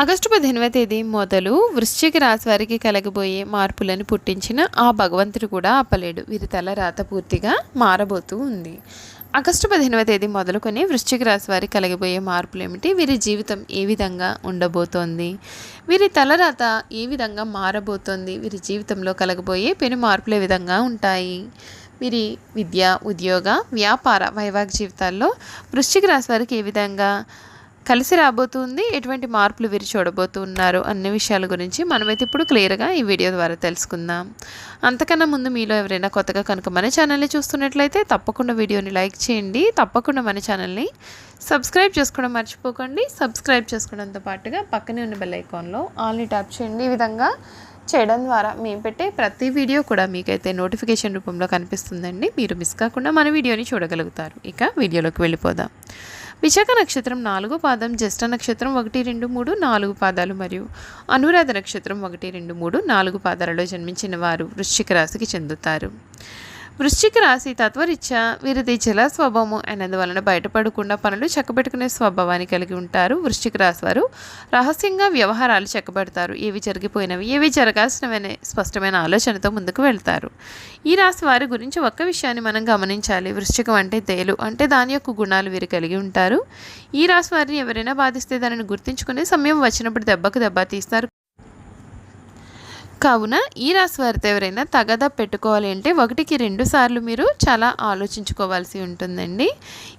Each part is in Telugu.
ఆగస్టు పదిహేనవ తేదీ మొదలు వృశ్చిక రాశి వారికి కలగబోయే మార్పులను పుట్టించిన ఆ భగవంతుడు కూడా ఆపలేడు. వీరి తల రాత పూర్తిగా మారబోతూ ఉంది. ఆగస్టు పదిహేనవ తేదీ మొదలుకొని వృశ్చిక రాశి వారికి కలగబోయే మార్పులు ఏమిటి వీరి జీవితం ఏ విధంగా ఉండబోతోంది? వీరి తలరాత ఏ విధంగా మారబోతోంది? వీరి జీవితంలో కలగబోయే పెను మార్పులు ఏ విధంగా ఉంటాయి? వీరి విద్య ఉద్యోగ వ్యాపార వైవాహిక జీవితాల్లో వృశ్చిక రాశి వారికి ఏ విధంగా కలిసి రాబోతుంది ఎటువంటి మార్పులు వీరు చూడబోతున్నారు అన్ని విషయాల గురించి మనమైతే ఇప్పుడు క్లియర్గా ఈ వీడియో ద్వారా తెలుసుకుందాం. అంతకన్నా ముందు మీలో ఎవరైనా కొత్తగా కనుక మన ఛానల్ని చూస్తున్నట్లయితే తప్పకుండా వీడియోని లైక్ చేయండి. తప్పకుండా మన ఛానల్ని సబ్స్క్రైబ్ చేసుకోవడం మర్చిపోకండి. సబ్స్క్రైబ్ చేసుకోవడంతో పాటుగా పక్కనే ఉన్న బెల్ ఐకాన్లో ఆల్ని ట్యాప్ చేయండి. ఈ విధంగా చేయడం ద్వారా మేము పెట్టే ప్రతి వీడియో కూడా మీకైతే నోటిఫికేషన్ రూపంలో కనిపిస్తుందండి. మీరు మిస్ కాకుండా మన వీడియోని చూడగలుగుతారు. ఇక వీడియోలోకి వెళ్ళిపోదాం. విశాఖ నక్షత్రం నాలుగో పాదం జ్యేష్ఠ నక్షత్రం ఒకటి రెండు మూడు నాలుగు పాదాలు మరియు అనురాధ నక్షత్రం ఒకటి రెండు మూడు నాలుగు పాదాలలో జన్మించిన వారు వృశ్చిక రాశికి చెందుతారు. వృశ్చిక రాశి తత్వరీత్యా వీరిది జల స్వభావము అయినందువలన బయటపడకుండా పనులు చక్కబెట్టుకునే స్వభావాన్ని కలిగి ఉంటారు వృశ్చిక రాశి వారు. రహస్యంగా వ్యవహారాలు చెక్కబెడతారు. ఏవి జరిగిపోయినవి ఏవి జరగాల్సినవనే స్పష్టమైన ఆలోచనతో ముందుకు వెళ్తారు. ఈ రాశి వారి గురించి ఒక్క విషయాన్ని మనం గమనించాలి. వృశ్చికం అంటే తేలు అంటే దాని యొక్క గుణాలు వీరు కలిగి ఉంటారు. ఈ రాశి వారిని ఎవరైనా బాధిస్తే దానిని గుర్తించుకునే సమయం వచ్చినప్పుడు దెబ్బకు దెబ్బ తీస్తారు. కావున ఈ రాశి వారితో ఎవరైనా తగదా పెట్టుకోవాలి అంటే ఒకటికి రెండు సార్లు మీరు చాలా ఆలోచించుకోవాల్సి ఉంటుందండి.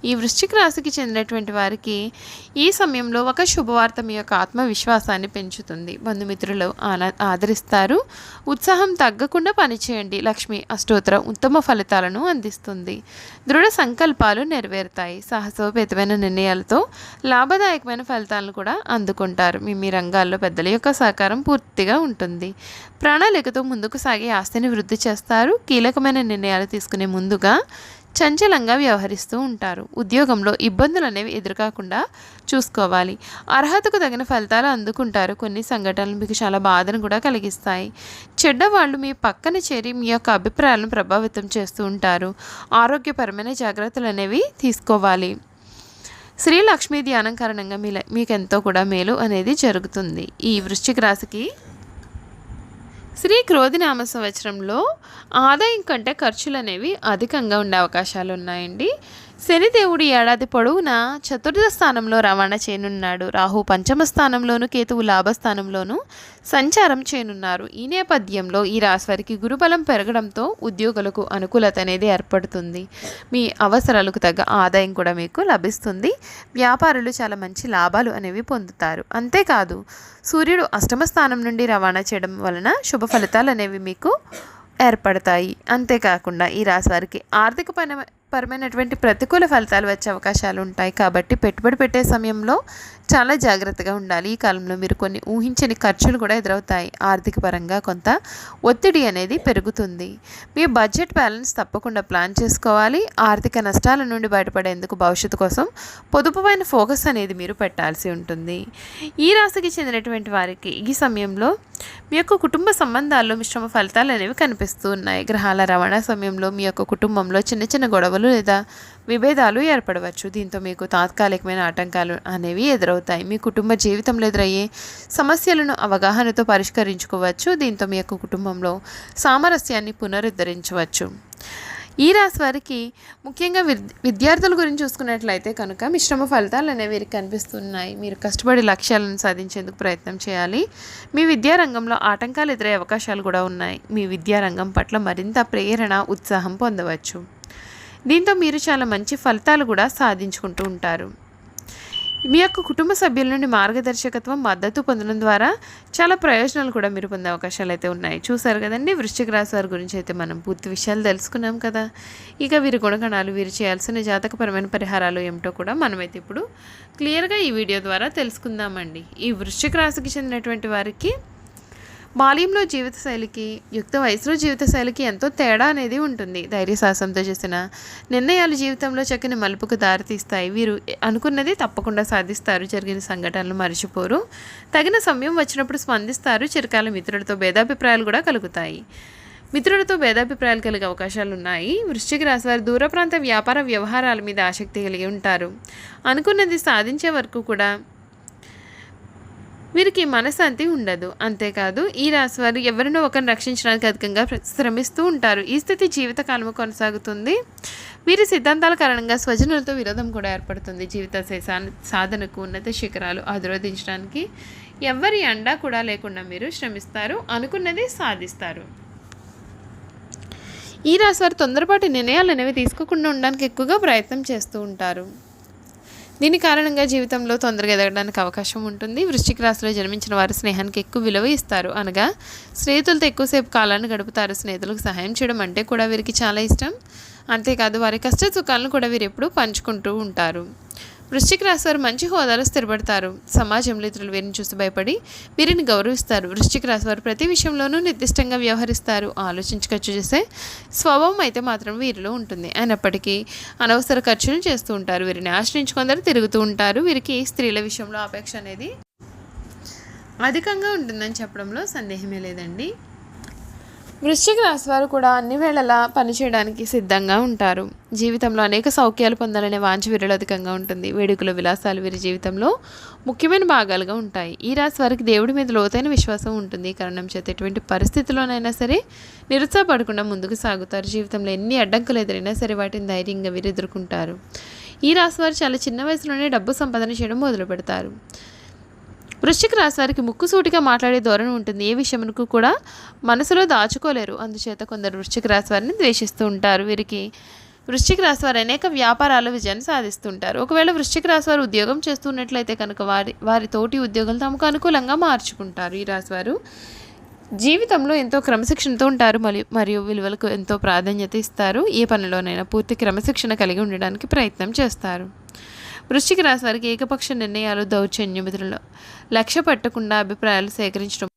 ఈ వృశ్చిక రాశికి చెందినటువంటి వారికి ఈ సమయంలో ఒక శుభవార్త మీ యొక్క ఆత్మవిశ్వాసాన్ని పెంచుతుంది. బంధుమిత్రులు ఆన ఆదరిస్తారు. ఉత్సాహం తగ్గకుండా పనిచేయండి. లక్ష్మి అష్టోత్తరం ఉత్తమ ఫలితాలను అందిస్తుంది. దృఢ సంకల్పాలు నెరవేరుతాయి. సాహసోపేతమైన నిర్ణయాలతో లాభదాయకమైన ఫలితాలను కూడా అందుకుంటారు. మీ మీ రంగాల్లో పెద్దల యొక్క సహకారం పూర్తిగా ఉంటుంది. ప్రణాళికతో ముందుకు సాగే ఆస్తిని వృద్ధి చేస్తారు. కీలకమైన నిర్ణయాలు తీసుకునే ముందుగా చంచలంగా వ్యవహరిస్తూ ఉంటారు. ఉద్యోగంలో ఇబ్బందులు అనేవి ఎదురుకాకుండా చూసుకోవాలి. అర్హతకు తగిన ఫలితాలు అందుకుంటారు. కొన్ని సంఘటనలు మీకు చాలా బాధను కూడా కలిగిస్తాయి. చెడ్డవాళ్ళు మీ పక్కన చేరి మీ యొక్క అభిప్రాయాలను ప్రభావితం చేస్తూ ఉంటారు. ఆరోగ్యపరమైన జాగ్రత్తలు అనేవి తీసుకోవాలి. శ్రీ లక్ష్మీ ధ్యానం కారణంగా మీ మీకు ఎంతో కూడా మేలు అనేది జరుగుతుంది. ఈ వృశ్చిక రాశికి శ్రీ క్రోధినామ సంవత్సరంలో ఆదాయం కంటే ఖర్చులు అనేవి అధికంగా ఉండే అవకాశాలు ఉన్నాయండి శనిదేవుడు ఏడాది పొడవునా చతుర్థ స్థానంలో రవాణా చేయనున్నాడు. రాహు పంచమ స్థానంలోను కేతువు లాభస్థానంలోను సంచారం చేయనున్నారు. ఈ నేపథ్యంలో ఈ రాశివారికి గురుబలం పెరగడంతో ఉద్యోగులకు అనుకూలత అనేది ఏర్పడుతుంది. మీ అవసరాలకు తగ్గ ఆదాయం కూడా మీకు లభిస్తుంది. వ్యాపారులు చాలా మంచి లాభాలు అనేవి పొందుతారు. అంతేకాదు సూర్యుడు అష్టమ స్థానం నుండి రవాణా చేయడం వలన శుభ ఫలితాలు అనేవి మీకు ఏర్పడతాయి. అంతేకాకుండా ఈ రాశి వారికి ఆర్థిక పరమ పరమైనటువంటి ప్రతికూల ఫలితాలు వచ్చే అవకాశాలు ఉంటాయి. కాబట్టి పెట్టుబడి పెట్టే సమయంలో చాలా జాగ్రత్తగా ఉండాలి. ఈ కాలంలో మీరు కొన్ని ఊహించని ఖర్చులు కూడా ఎదురవుతాయి. ఆర్థిక పరంగా కొంత ఒత్తిడి అనేది పెరుగుతుంది. మీ బడ్జెట్ బ్యాలెన్స్ తప్పకుండా ప్లాన్ చేసుకోవాలి. ఆర్థిక నష్టాల నుండి బయటపడేందుకు భవిష్యత్తు కోసం పొదుపుపైన ఫోకస్ అనేది మీరు పెట్టాల్సి ఉంటుంది. ఈ రాశికి చెందినటువంటి వారికి ఈ సమయంలో మీ యొక్క కుటుంబ సంబంధాల్లో మిశ్రమ ఫలితాలు అనేవి కనిపిస్తూ ఉన్నాయి. గ్రహాల రవాణా సమయంలో మీ యొక్క కుటుంబంలో చిన్న చిన్న గొడవలు లేదా విభేదాలు ఏర్పడవచ్చు. దీంతో మీకు తాత్కాలికమైన ఆటంకాలు అనేవి ఎదురవుతాయి. మీ కుటుంబ జీవితంలో ఎదురయ్యే సమస్యలను అవగాహనతో పరిష్కరించుకోవచ్చు. దీంతో మీ యొక్క కుటుంబంలో సామరస్యాన్ని పునరుద్ధరించవచ్చు. ఈ రాశి వారికి ముఖ్యంగా విద్యార్థుల గురించి చూసుకున్నట్లయితే కనుక మిశ్రమ ఫలితాలు అనేవి వీరికి కనిపిస్తున్నాయి. మీరు కష్టపడి లక్ష్యాలను సాధించేందుకు ప్రయత్నం చేయాలి. మీ విద్యారంగంలో ఆటంకాలు ఎదురయ్యే అవకాశాలు కూడా ఉన్నాయి. మీ విద్యారంగం పట్ల మరింత ప్రేరణ ఉత్సాహం పొందవచ్చు. దీంతో మీరు చాలా మంచి ఫలితాలు కూడా సాధించుకుంటూ ఉంటారు. మీ యొక్క కుటుంబ సభ్యుల నుండి మార్గదర్శకత్వం మద్దతు పొందడం ద్వారా చాలా ప్రయోజనాలు కూడా మీరు పొందే అవకాశాలు అయితే ఉన్నాయి. చూసారు కదండి వృశ్చిక రాశి వారి గురించి అయితే మనం పూర్తి విషయాలు తెలుసుకున్నాం కదా. ఇక వీరి గుణగణాలు వీరు చేయాల్సిన జాతకపరమైన పరిహారాలు ఏమిటో కూడా మనమైతే ఇప్పుడు క్లియర్గా ఈ వీడియో ద్వారా తెలుసుకుందామండి. ఈ వృశ్చిక రాశికి చెందినటువంటి వారికి బాల్యంలో జీవితశైలికి యుక్త వయసులో జీవితశైలికి ఎంతో తేడా అనేది ఉంటుంది. ధైర్య సాహసంతో చేసిన నిర్ణయాలు జీవితంలో చక్కని మలుపుకు దారితీస్తాయి. వీరు అనుకున్నది తప్పకుండా సాధిస్తారు. జరిగిన సంఘటనలు మర్చిపోరు. తగిన సమయం వచ్చినప్పుడు స్పందిస్తారు. చిరకాల మిత్రులతో భేదాభిప్రాయాలు కూడా కలుగుతాయి. మిత్రులతో భేదాభిప్రాయాలు కలిగే అవకాశాలు ఉన్నాయి. వృశ్చిక రాశి వారు దూర ప్రాంత వ్యాపార వ్యవహారాల మీద ఆసక్తి కలిగి ఉంటారు. అనుకున్నది సాధించే వరకు కూడా వీరికి మనశాంతి ఉండదు. అంతేకాదు ఈ రాశి వారు ఎవరినో ఒకరిని రక్షించడానికి అధికంగా శ్రమిస్తూ ఉంటారు. ఈ స్థితి జీవితకాలము కొనసాగుతుంది. వీరి సిద్ధాంతాల కారణంగా స్వజనులతో విరోధం కూడా ఏర్పడుతుంది. జీవిత సాధనకు ఉన్నత శిఖరాలు అధిరోధించడానికి ఎవరి అండా కూడా లేకుండా మీరు శ్రమిస్తారు. అనుకున్నది సాధిస్తారు. ఈ రాశి వారు తొందరపాటు నిర్ణయాలు అనేవి తీసుకోకుండా ఉండడానికి ఎక్కువగా ప్రయత్నం చేస్తూ ఉంటారు. దీని కారణంగా జీవితంలో తొందరగా ఎదగడానికి అవకాశం ఉంటుంది. వృశ్చిక రాశిలో జన్మించిన వారు స్నేహానికి ఎక్కువ విలువ ఇస్తారు. అనగా స్నేహితులతో ఎక్కువసేపు కాలాన్ని గడుపుతారు. స్నేహితులకు సహాయం చేయడం అంటే కూడా వీరికి చాలా ఇష్టం. అంతేకాదు వారి కష్ట సుఖాలను కూడా వీరు ఎప్పుడూ పంచుకుంటూ ఉంటారు. వృశ్చిక రాశి వారు మంచి హోదాలో స్థిరపడతారు. సమాజంలో ఇతరులు వీరిని చూసి భయపడి వీరిని గౌరవిస్తారు. వృశ్చిక రాశి వారు ప్రతి విషయంలోనూ నిర్దిష్టంగా వ్యవహరిస్తారు. ఆలోచించి ఖర్చు చేసే స్వభావం అయితే మాత్రం వీరిలో ఉంటుంది. అయినప్పటికీ అనవసర ఖర్చులు చేస్తూ ఉంటారు. వీరిని ఆశ్రయించుకుందరు తిరుగుతూ ఉంటారు. వీరికి స్త్రీల విషయంలో అపేక్ష అనేది అధికంగా ఉంటుందని చెప్పడంలో సందేహమే లేదండి. వృశ్చిక రాశి వారు కూడా అన్ని వేళలా పనిచేయడానికి సిద్ధంగా ఉంటారు. జీవితంలో అనేక సౌఖ్యాలు పొందాలనే వాంఛ వీరిలో అధికంగా ఉంటుంది. వేడుకలు విలాసాలు వీరి జీవితంలో ముఖ్యమైన భాగాలుగా ఉంటాయి. ఈ రాశి వారికి దేవుడి మీద లోతైన విశ్వాసం ఉంటుంది. కారణం చేత ఎటువంటి పరిస్థితిలోనైనా సరే నిరుత్సాహపడకుండా ముందుకు సాగుతారు. జీవితంలో ఎన్ని అడ్డంకులు ఎదురైనా సరే వాటిని ధైర్యంగా వీరు ఎదుర్కొంటారు. ఈ రాశి వారు చాలా చిన్న వయసులోనే డబ్బు సంపాదన చేయడం మొదలు పెడతారు వృశ్చిక రాశి వారికి ముక్కుసూటిగా మాట్లాడే ధోరణి ఉంటుంది. ఏ విషయమునకు కూడా మనసులో దాచుకోలేరు. అందుచేత కొందరు వృశ్చిక రాశి వారిని ద్వేషిస్తూ ఉంటారు. వీరికి వృశ్చిక రాశి వారు అనేక వ్యాపారాల విజయాన్ని సాధిస్తుంటారు. ఒకవేళ వృశ్చిక రాశి వారు ఉద్యోగం చేస్తున్నట్లయితే కనుక వారి వారి తోటి ఉద్యోగులు తమకు అనుకూలంగా మార్చుకుంటారు. ఈ రాశి వారు జీవితంలో ఎంతో క్రమశిక్షణతో ఉంటారు. మరియు మరియు విలువలకు ఎంతో ప్రాధాన్యత ఇస్తారు. ఏ పనిలోనైనా పూర్తి క్రమశిక్షణ కలిగి ఉండడానికి ప్రయత్నం చేస్తారు. వృశ్చిక రాశి వారికి ఏకపక్ష నిర్ణయాలు దౌర్జన్యం ఇతరులు లక్ష్య పట్టకుండా అభిప్రాయాలు సేకరించడం.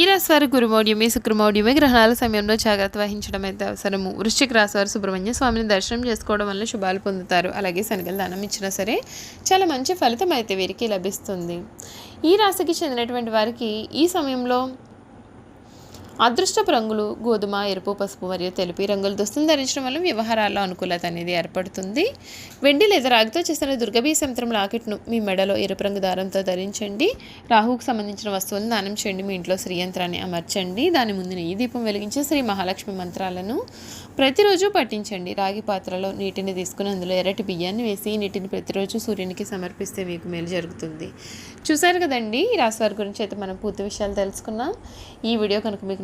ఈ రాశి వారి గురుమౌఢ్యమే శుక్రమౌఢ్యమే గ్రహణాల సమయంలో జాగ్రత్త వహించడం అయితే అవసరము. వృశ్చిక రాశి వారు సుబ్రహ్మణ్య స్వామిని దర్శనం చేసుకోవడం వల్ల శుభాలు పొందుతారు. అలాగే శనగలు దానం ఇచ్చినా సరే చాలా మంచి ఫలితం అయితే వీరికి లభిస్తుంది. ఈ రాశికి చెందినటువంటి వారికి ఈ సమయంలో అదృష్టపు రంగులు గోధుమ ఎరుపు పసుపు మరియు తెలుపు రంగులు రంగుల దుస్తులు ధరించడం వల్ల వ్యవహారాల్లో అనుకూలత అనేది ఏర్పడుతుంది. వెండి లేదా రాగితో చేసిన దుర్గబీ సంత్రం లాకెట్ను మీ మెడలో ఎరుపు రంగు దారంతో ధరించండి. రాహుకు సంబంధించిన వస్తువులను దానం చేయండి. మీ ఇంట్లో శ్రీయంత్రాన్ని అమర్చండి. దాని ముందు నెయ్యి దీపం వెలిగించి శ్రీ మహాలక్ష్మి మంత్రాలను ప్రతిరోజు పఠించండి. రాగి పాత్రలో నీటిని తీసుకుని అందులో ఎర్రటి బియ్యాన్ని వేసి నీటిని ప్రతిరోజు సూర్యునికి సమర్పిస్తే మీకు మేలు జరుగుతుంది. చూశారు కదండి? ఈ వారి గురించి అయితే మనం పూర్తి విషయాలు తెలుసుకున్నాం. ఈ వీడియో కనుక మీకు